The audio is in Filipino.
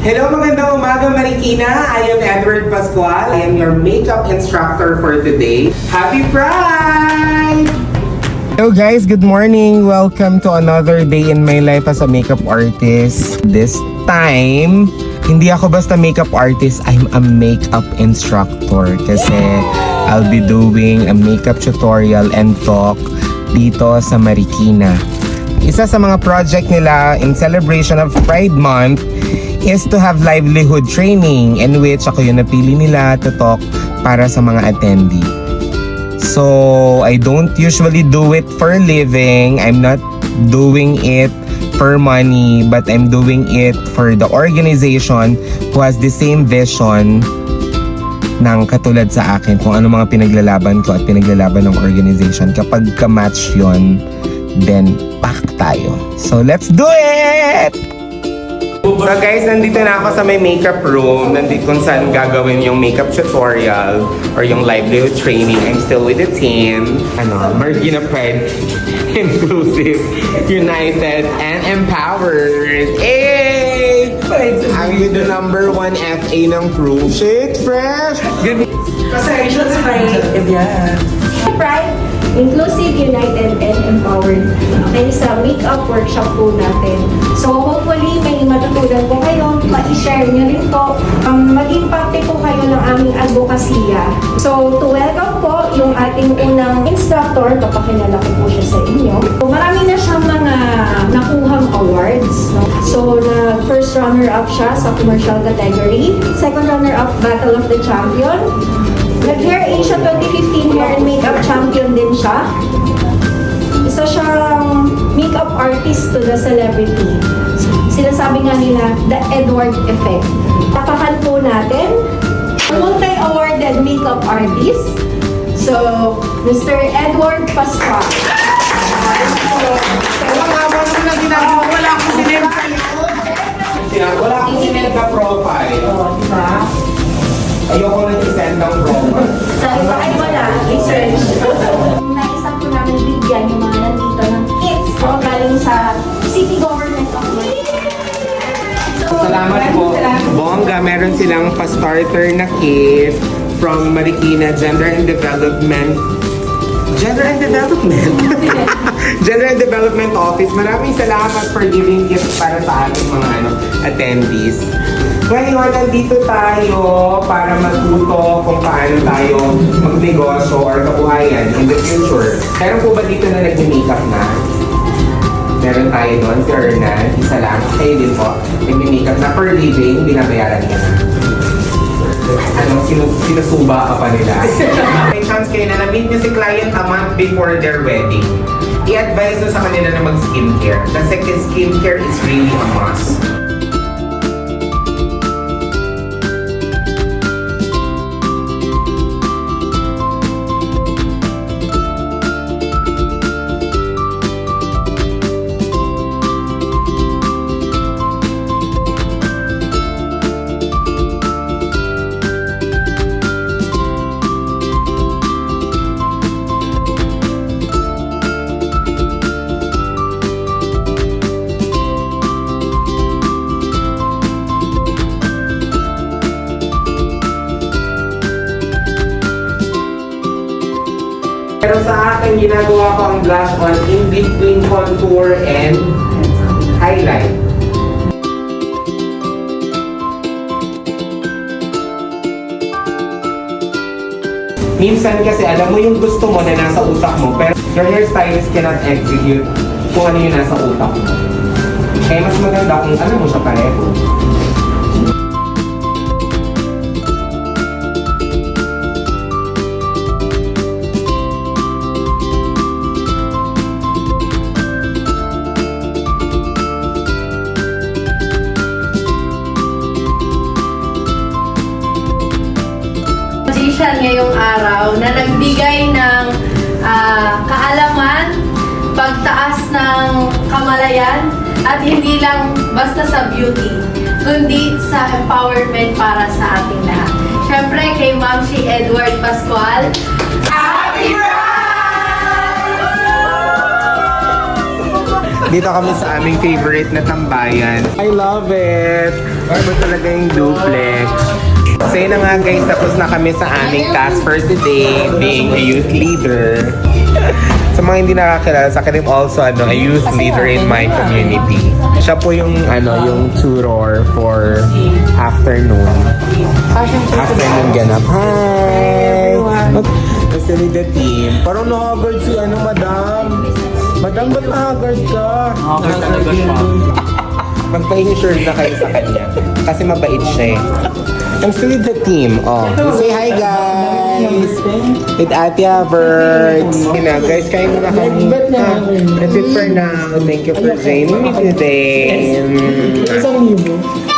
Hello, magandang umaga Marikina. I am Edward Pascual. I am your makeup instructor for today. Happy Pride! Hello guys, good morning. Welcome to another day in my life as a makeup artist. This time, hindi ako basta makeup artist, I'm a makeup instructor kasi I'll be doing a makeup tutorial and talk dito sa Marikina. Isa sa mga project nila in celebration of Pride Month is to have livelihood training in which ako yung napili nila to talk para sa mga attendee. So, I don't usually do it for living. I'm not doing it for money, but I'm doing it for the organization who has the same vision ng katulad sa akin kung ano mga pinaglalaban ko at pinaglalaban ng organization. Kapag ka-match yun, then back tayo. So, let's do it! So guys, nandito na ako sa may makeup room, nandito kung saan gagawin yung makeup tutorial or yung livelihood training. I'm still with the team. Ano, Margina Pride, inclusive, united, and empowered. Hey! I'm with the number one FA ng crew. Shit, fresh! Good Pasensya sa Yeah. Pride, Inclusive, United, and Empowered. Ay sa makeup workshop po natin. So ma-share nyo rin po, um, maging parte po kayo ng aming advokasya. So to welcome po yung ating unang instructor, papakilala ko po siya sa inyo. So, marami na siyang mga nakuhang awards. No? So na first runner-up siya sa commercial category, second runner-up Battle of the Champion, Nag-Hair Asia 2015 Hair and Makeup Champion din siya. Isa siyang makeup artist to the celebrity. Sinasabi nga nila, the Edward Effect. Tapakan po natin, multi-awarded makeup artist. So, Mr. Edward Pascual. Bongga, meron silang pa-starter na kit from Marikina Gender and Development Gender and Development. Gender and Development Office. Maraming salamat for giving gifts para sa ating mga ano, attendees. Ngayon, nandito tayo para matuto kung paano tayo magnegosyo or kabuhayan in the future. Meron po ba dito na nag-makeup na? Meron tayo doon, si Hernan, isa lang. Kayo din po, nag-makeup na per living, binabayaran niya na. Ano, sinu sinusuba ka pa nila. May chance kayo na na-meet niyo si client a month before their wedding. I-advise nyo sa kanila na mag-skincare. Kasi skincare is really a must. Pero sa akin, ginagawa ko ang blush on in between contour and highlight. Minsan kasi alam mo yung gusto mo na nasa utak mo, pero your hairstylist cannot execute kung ano yung nasa utak mo. Kaya mas maganda kung alam mo siya pareho. Ngayong araw na nagbigay ng ah, kaalaman, pagtaas ng kamalayan, at hindi lang basta sa beauty, kundi sa empowerment para sa ating lahat. Siyempre, kay Ma'am si Edward Pascual, Happy! Dito kami sa aming favorite na tambayan. I love it! Ano talaga yung duplex. So yun na nga guys, tapos na kami sa aming task for today, being a youth leader. sa mga hindi nakakilala, sa akin also ano, a youth leader in my community. Siya po yung ano, yung tutor for afternoon. Afternoon ganap. Hi! Kasi the team. Parang nakagard si ano, madam. Madam, ba't nakagard ka? Okay talaga siya. Magpa-insure na kayo sa kanya. Kasi mabait siya eh. I'm still with the team. Oh, say hi guys! With Ate Averts. Okay na, guys, kain muna kami. Ah, That's it for now. Thank you for joining me today. Isang libo.